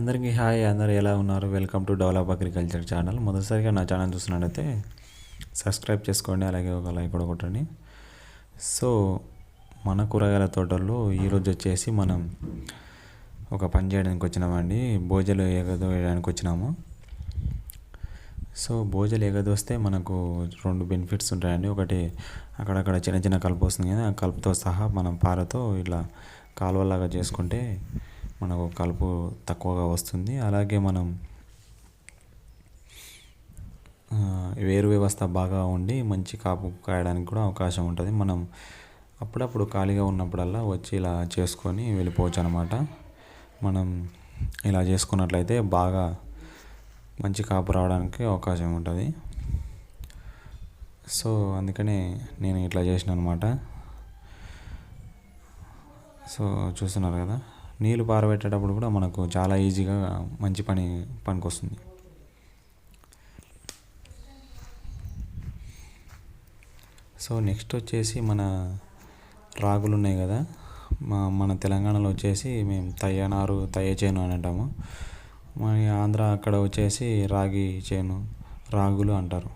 అందరికీ హాయ్ అందరు ఎలా ఉన్నారు? Welcome to develop agriculture channel. మొదటిసారిగా నా ఛానల్ చూసినట్టయితే సబ్స్క్రైబ్ చేసుకోండి అలాగే ఒక లైక్ కూడా కొట్టండి. సో మన కూరగాయల తోటల్లో ఈరోజు వచ్చేసి మనం ఒక పని చేయడానికి వచ్చినామండి. భోజలు ఎగదోయడానికి వచ్చినాము. సో భోజలు ఎగదోస్తే మనకు రెండు బెనిఫిట్స్ ఉంటాయండి. ఒకటి అక్కడక్కడ చిన్న చిన్న కలుపు వస్తుంది కదా ఆ కలుపుతో సహా మనం పారతో ఇట్లా కాలువలాగా చేసుకుంటే మనకు కలుపు తక్కువగా వస్తుంది. అలాగే మనం వేరు వ్యవస్థ బాగా ఉండి మంచి కాపు కాయడానికి కూడా అవకాశం ఉంటుంది. మనం అప్పుడప్పుడు ఖాళీగా ఉన్నప్పుడల్లా వచ్చి ఇలా చేసుకొని వెళ్ళిపోవచ్చు అనమాట మనం ఇలా చేసుకున్నట్లయితే బాగా మంచి కాపు రావడానికి అవకాశం ఉంటుంది. సో అందుకనే నేను ఇట్లా చేసిన అనమాట సో చూస్తున్నారు కదా? నీళ్ళు పారబెట్టేటప్పుడు కూడా మనకు చాలా ఈజీగా మంచి పని పనికి వస్తుంది సో నెక్స్ట్ వచ్చేసి మన రాగులు ఉన్నాయి కదా. మా మన తెలంగాణలో వచ్చేసి మేము తయ్యనారు తయ్య చేను అని అంటాము. మన ఆంధ్ర అక్కడ వచ్చేసి రాగి చేను రాగులు అంటారు.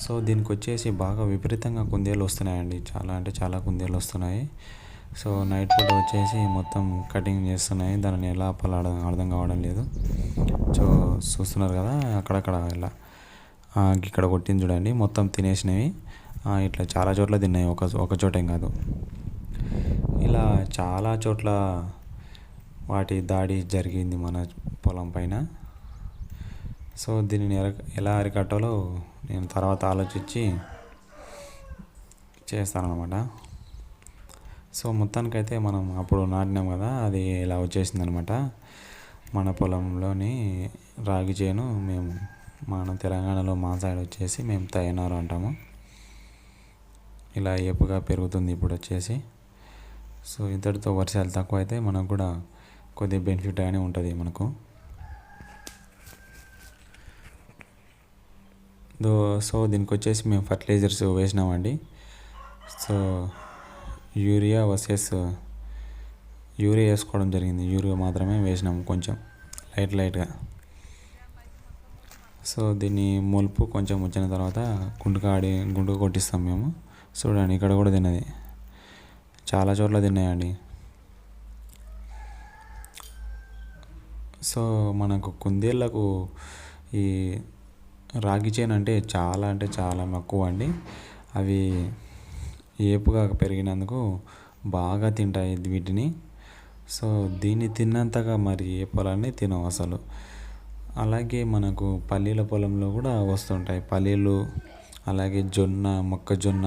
సో దీనికి వచ్చేసి బాగా విపరీతంగా కుందేలు వస్తున్నాయండి. చాలా అంటే చాలా కుందేలు వస్తున్నాయి. సో నైట్ పూట వచ్చేసి మొత్తం కటింగ్ చేస్తున్నాయి. దానిని ఎలా ఆపాలో అర్థం కావడం లేదు. సో చూస్తున్నారు కదా అక్కడక్కడ ఇలా ఇక్కడ కొట్టింది చూడండి. మొత్తం తినేసినవి. ఇట్లా చాలా చోట్ల తిన్నాయి. ఒక ఒక చోటేం కాదు. ఇలా చాలా చోట్ల వాటి దాడి జరిగింది మన పొలం పైన. సో దీనిని ఎర- ఎలా అరికట్టాలో నేను తర్వాత ఆలోచించి చేస్తానన్నమాట. సో మొత్తానికైతే మనం అప్పుడు నాటినాం కదా అది ఇలా వచ్చేసింది అనమాట మన పొలంలోని రాగి చేను మేము మన తెలంగాణలో మా సైడ్ వచ్చేసి మేము తయనారు అంటాము. ఇలా ఏపుగా పెరుగుతుంది ఇప్పుడు వచ్చేసి. సో ఇంతటితో వర్షాలు తక్కువ అయితే మనకు కూడా కొద్దిగా బెనిఫిట్గానే ఉంటుంది మనకు. దో సో దీనికి వచ్చేసి మేము ఫర్టిలైజర్స్ వేసినామండి. సో యూరియా వర్సెస్ యూరియా వేసుకోవడం జరిగింది. యూరియా మాత్రమే వేసినాము కొంచెం లైట్ లైట్గా. సో దీన్ని మొలుపు కొంచెం వచ్చిన తర్వాత గుండుక ఆడి గుండుక కొట్టిస్తాం మేము. చూడండి ఇక్కడ కూడా తిన్నది. చాలా చోట్ల తిన్నాయండి. సో మనకు కుందేళ్ళకు ఈ రాగి చేను అంటే చాలా అంటే చాలా మక్కువ అండి. అవి ఏపుగా పెరిగినందుకు బాగా తింటాయి వీటిని. సో దీన్ని తిన్నంతగా మరి ఏ పొలాన్ని తినవు అసలు. అలాగే మనకు పల్లీల పొలంలో కూడా వస్తుంటాయి పల్లీలు అలాగే జొన్న మొక్కజొన్న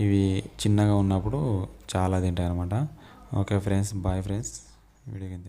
ఇవి చిన్నగా ఉన్నప్పుడు చాలా తింటాయి అనమాట okay friends bye friends. Video కింద.